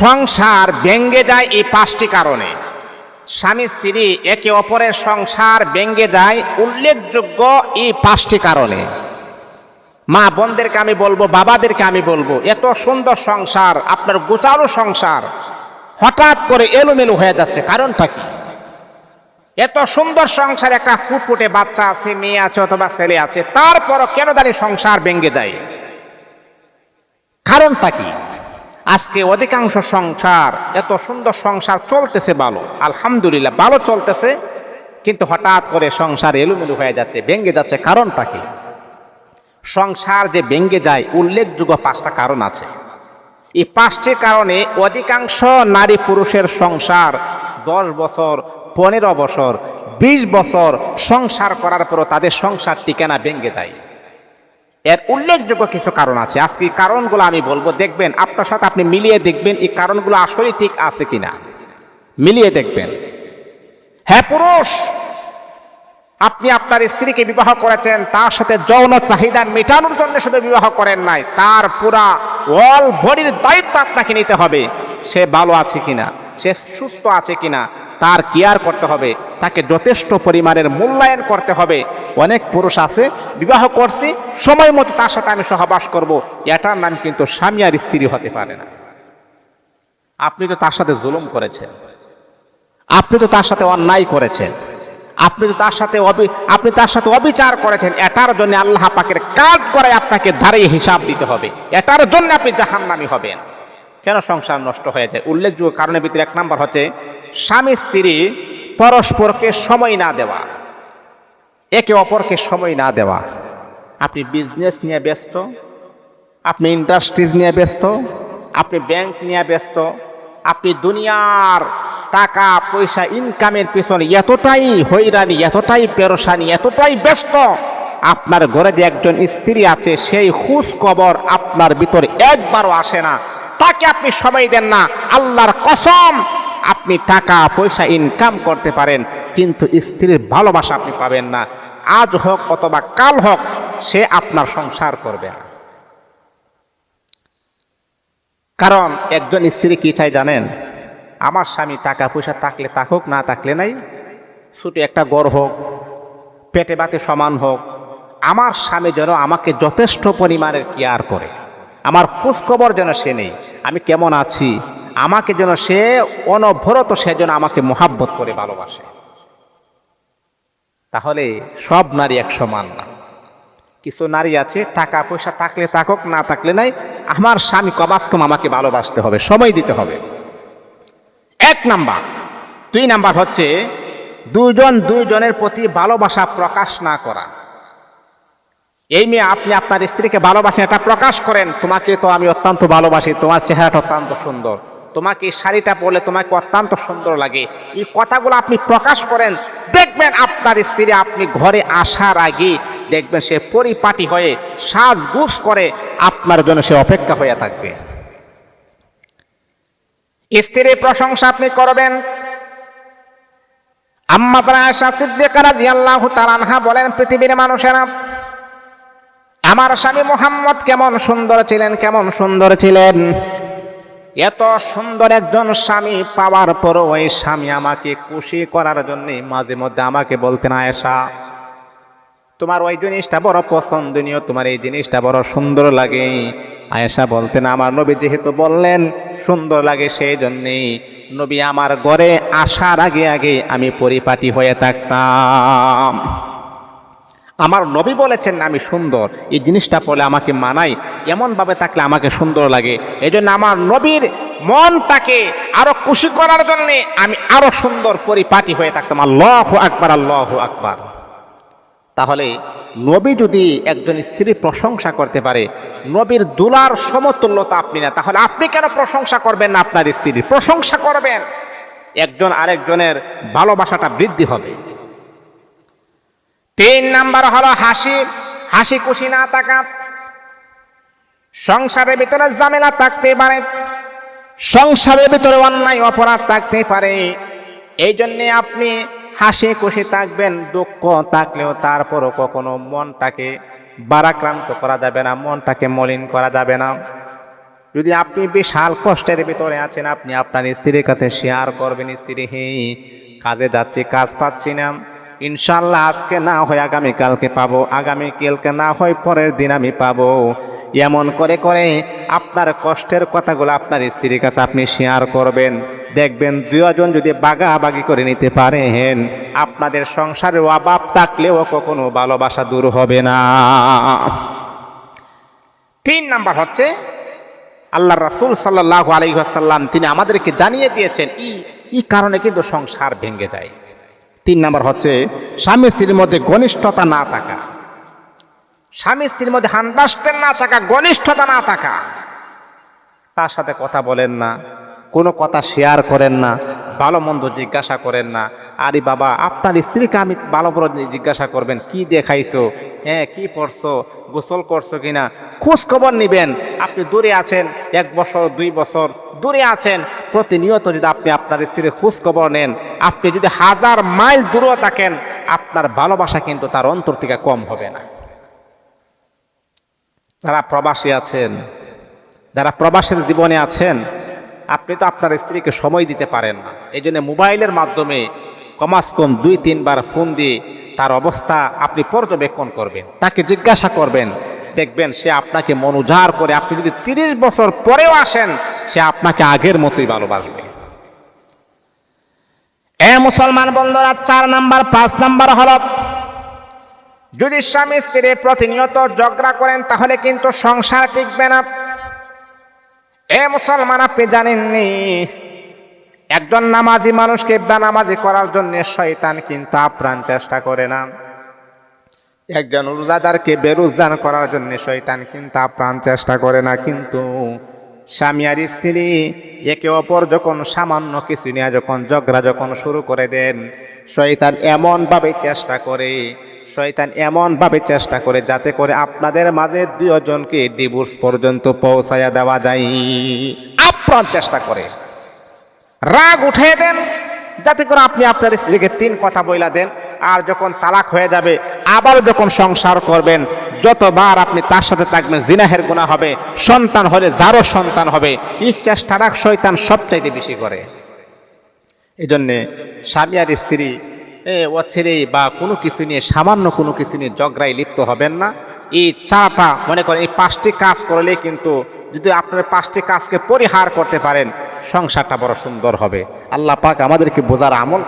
সংসার ব্যঙ্গে যায় এই পাঁচটি কারণে। স্বামী, স্ত্রী একে অপরের সংসার ব্যঙ্গে যায় উল্লেখযোগ্য এই পাঁচটি কারণে। মা বোনদেরকে আমি বলব, বাবাদেরকে আমি বলব, এত সুন্দর সংসার, আপনার গোচারো সংসার, হঠাৎ করে এলোমেলো হয়ে যাচ্ছে, কারণটা কি? এত সুন্দর সংসার একটা ফুটফুটে বাচ্চা আছে, মেয়ে আছে অথবা ছেলে আছে, তারপরও কেন জানি সংসার ভেঙ্গে যায়? কারণটা কি? আজকে অধিকাংশ সংসার, এত সুন্দর সংসার চলতেছে ভালো, আলহামদুলিল্লাহ ভালো চলতেছে, কিন্তু হঠাৎ করে সংসার এলুমেলু হয়ে যাচ্ছে ভেঙ্গে যাচ্ছে কারণটা কি? সংসার যে ভেঙ্গে যায়, উল্লেখযোগ্য পাঁচটা কারণ আছে। এই পাঁচটি কারণে অধিকাংশ নারী পুরুষের সংসার দশ বছর, পনেরো বছর, বিশ বছর সংসার করার পরও তাদের সংসার ঠিকানা ভেঙ্গে যায়। এর উল্লেখযোগ্য কিছু কারণ আছে। আজকে এই কারণগুলো আমি বলব। দেখবেন, আপনার সাথে আপনি মিলিয়ে দেখবেন এই কারণগুলো আসলে ঠিক আছে কিনা। মিলিয়ে দেখবেন। হ্যাঁ পুরুষ, আপনি আপনার স্ত্রীকে বিবাহ করেছেন, তার সাথে যৌন চাহিদা মেটানোর জন্য শুধু বিবাহ করেন নাই, তার পুরা অল বডির দায়িত্ব আপনাকে নিতে হবে। সে ভালো আছে কিনা? সে সুস্থ আছে কিনা? তার কেয়ার করতে হবে। তাকে যথেষ্ট পরিমাণের মূল্যায়ন করতে হবে। অনেক পুরুষ আছে, বিবাহ করছি, সময় মতো তার সাথে আমি সহবাস করব। এটার নাম কিন্তু স্বামী আর স্ত্রী হতে পারে না। আপনি তো তার সাথে জুলুম করেছেন। আপনি তো তার সাথে অন্যায় করেছেন। আপনি তো তার সাথে আপনি তার সাথে অবিচার করেছেন। এটার জন্য আল্লাহ পাকের কাজ করে আপনাকে দাঁড়িয়ে হিসাব দিতে হবে। এটার জন্য আপনি জাহান্নামি হবেন। কেন সংসার নষ্ট হয়ে যায়? উল্লেখযোগ্য কারণের ভিতরে এক নাম্বার হচ্ছে স্বামী স্ত্রী পরস্পরকে সময় না দেওয়া, একে অপরকে সময় না দেওয়া। আপনি বিজনেস নিয়ে ব্যস্ত, আপনি ইন্ডাস্ট্রিজ নিয়ে ব্যস্ত, আপনি ব্যাংক নিয়ে ব্যস্ত, আপনি দুনিয়ার টাকা, পয়সা ইনকামের পিছনে এতটাই হইরানি এতটাই পেরোসানি এতটাই ব্যস্ত, আপনার ঘরে যে একজন স্ত্রী আছে, সেই খবর আপনার ভিতরে একবারও আসে না। তাকে আপনি সময় দেন না। আল্লাহর কসম আপনি টাকা, পয়সা ইনকাম করতে পারেন, কিন্তু স্ত্রীর ভালোবাসা আপনি পাবেন না। আজ হোক অথবা কাল হোক, সে আপনার সংসার করবে না। কারণ একজন স্ত্রী কি চাই জানেন? আমার স্বামী টাকা, পয়সা থাকলে থাকুক, না থাকলে নাই। ছোট একটা গড় হোক, পেটে বাতে সমান হোক, আমার স্বামী যেন আমাকে যথেষ্ট পরিমাণের কেয়ার করে। আমার খোঁজখবর যেন সে নেই, আমি কেমন আছি? আমাকে যেন সে অনভরত সে যেন আমাকে মোহাব্বত করে ভালোবাসে। তাহলে সব নারী এক সমান। না কিছু নারী আছে, টাকা পয়সা থাকলে থাকুক, না থাকলে নাই। আমার স্বামী কমাস কম আমাকে ভালোবাসতে হবে, সময় দিতে হবে। এক নাম্বার। দুই নাম্বার হচ্ছে দুজন দুইজনের প্রতি ভালোবাসা প্রকাশ না করা। এই মেয়ে, আপনি আপনার স্ত্রীকে ভালোবাসেন, এটা প্রকাশ করেন। তোমাকে তো আমি অত্যন্ত ভালোবাসি, তোমার চেহারাটা অত্যন্ত সুন্দর। তোমাকে এই শাড়িটা পরলে তোমাকে অত্যন্ত সুন্দর লাগে। এই কথাগুলো আপনি প্রকাশ করেন, দেখবেন আপনার স্ত্রী আপনি ঘরে আসার আগে দেখবেন সে পরিপাটি হয়ে সাজগুজ করে আপনার জন্য সে অপেক্ষা হয়ে থাকবে। স্ত্রীর প্রশংসা আপনি করবেন। বলেন, পৃথিবীর মানুষেরা, আমার স্বামী মোহাম্মদ কেমন সুন্দর ছিলেন, কেমন সুন্দর ছিলেন? এত সুন্দর একজন স্বামী পাওয়ার পর ওই স্বামী আমাকে খুশি করার জন্য মাঝে মধ্যে আমাকে বলতেন আয়েশা। তোমার ওই জিনিসটা বড় পছন্দনীয়, তোমার এই জিনিসটা বড় সুন্দর লাগে। আয়েশা বলতেন আমার নবী যেহেতু বললেন, সুন্দর লাগে সেই জন্যেই নবী আমার ঘরে আসার আগে আগে আমি পরিপাটি হয়ে থাকতাম। আমার নবী বলেছেন আমি সুন্দর। এই জিনিসটা পড়লে আমাকে মানাই এমনভাবে থাকলে আমাকে সুন্দর লাগে। এই জন্য আমার নবীর মনটাকে আরও খুশি করার জন্যে আমি আরও সুন্দর পরিপাটি হয়ে থাকতাম। আল্লাহ আকবার আল্লাহ আকবার। তাহলে নবী যদি একজন স্ত্রী প্রশংসা করতে পারে, নবীর দুলার সমতুল্যতা আপনি না, তাহলে আপনি কেন প্রশংসা করবেন না আপনার স্ত্রীর প্রশংসা করবেন। একজন আরেকজনের ভালোবাসাটা বৃদ্ধি হবে। তিন নাম্বার হলো হাসি। হাসি খুশি না থাকা। সংসারের ভিতরে ঝামেলা থাকতে পারে। সংসারের ভিতরে অন্যায়, অপরাধ থাকতে পারে। এই জন্যে আপনি হাসি খুশি থাকবেন, দুঃখ থাকলেও তারপরও কখনো মনটাকে বারাক্রান্ত করা যাবে না, মনটাকে মলিন করা যাবে না। যদি আপনি বিশাল কষ্টের ভিতরে আছেন, আপনি আপনার স্ত্রীর কাছে শেয়ার করবেন, স্ত্রী হে কাজে যাচ্ছি, কাজ পাচ্ছি না। ইনশাল্লাহ আজকে না হয় আগামীকালকে পাবো আগামীকালকে না হয় পরের দিন আমি পাবো। এমন করে করে আপনার কষ্টের কথাগুলো আপনার স্ত্রীর কাছে আপনি শেয়ার করবেন। দেখবেন দুজন যদি বাগাবাগি করে নিতে পারেন, আপনাদের সংসারের অভাব থাকলেও কখনো ভালোবাসা দূর হবে না। তিন নাম্বার হচ্ছে, আল্লাহ রাসুল সাল্লাহ আলহিহাসাল্লাম তিনি আমাদেরকে জানিয়ে দিয়েছেন ই কারণে কিন্তু সংসার ভেঙে যায়। তিন নাম্বার হচ্ছে, স্বামী স্ত্রীর মধ্যে ঘনিষ্ঠতা না থাকা। স্বামী স্ত্রীর মধ্যে আন্ডারস্ট্যান্ড না থাকা, ঘনিষ্ঠতা না থাকা। তার সাথে কথা বলেন না, কোনো কথা শেয়ার করেন না, ভালো মন্দ জিজ্ঞাসা করেন না। আরে বাবা, আপনার স্ত্রীকে আমি ভালো বড় জিজ্ঞাসা করবেন, কি দেখাইছো? হ্যাঁ কি পড়ছো? গোসল করছ কিনা? খোঁজ খবর নিবেন। আপনি দূরে আছেন, এক বছর, দুই বছর দূরে আছেন প্রতিনিয়ত যদি আপনি আপনার স্ত্রীর খোঁজ খবর নেন, আপনি যদি হাজার মাইল দূরেও থাকেন, আপনার ভালোবাসা কিন্তু তার অন্তর থেকে কম হবে না। যারা প্রবাসী আছেন, যারা প্রবাসের জীবনে আছেন, আপনি তো আপনার স্ত্রীকে সময় দিতে পারেন না। এই জন্য মোবাইলের মাধ্যমে কমাস কম দুই, তিনবার ফোন দিয়ে তার অবস্থা আপনি পর্যবেক্ষণ করবেন, তাকে জিজ্ঞাসা করবেন, দেখবেন সে আপনাকে মনোজার করে আপনি যদি তিরিশ বছর পরেও আসেন সে আপনাকে আগের মতোই ভালোবাসবে। এ মুসলমান বন্ধুরা, চার নাম্বার, পাঁচ নাম্বার হল, যদি স্বামী স্ত্রী প্রতিনিয়ত ঝগড়া করেন, তাহলে কিন্তু সংসার টিকবে না। এ মুসলমান, আপনি জানেননি, একজন নামাজি মানুষকে বেনামাজি করার জন্য শয়তান কিন্তু আপ্রাণ চেষ্টা করে না। একজন রোজাদারকে বেরোজদার করার জন্য শয়তান কিন্তু আপ্রাণ চেষ্টা করে না, কিন্তু স্বামী আর স্ত্রী একে অপর যখন সামান্য কিছু নিয়ে যখন ঝগড়া যখন শুরু করে দেন, শয়তান এমনভাবে চেষ্টা করে, শয়তান এমনভাবে চেষ্টা করে যাতে করে আপনাদের মাঝে দুজনকে ডিভোর্স পর্যন্ত পৌঁছায়া দেওয়া যায়। আপ্রাণ চেষ্টা করে। রাগ উঠিয়ে দেন, যাতে করে আপনি আপনার স্ত্রীকে তিন কথা বইলা দেন আর যখন তালাক হয়ে যাবে, আবার যখন সংসার করবেন, যতবার আপনি তার সাথে থাকবেন, জিনাহের গুণা হবে, সন্তান হলে যারও সন্তান হবে, এই চেষ্টাটা শয়তান সবচাইতে বেশি করে। এই জন্যে স্বামী আর স্ত্রী অছেরে বা কোনো কিছু নিয়ে, সামান্য কোনো কিছু নিয়ে ঝগড়ায় লিপ্ত হবেন না। এই চারটা, মনে করেন, এই পাঁচটি কাজ করলে কিন্তু যদি আপনার পাঁচটি কাজকে পরিহার করতে পারেন, সংসারটা বড় সুন্দর হবে। আল্লাহ পাক আমাদেরকে বোঝার আমল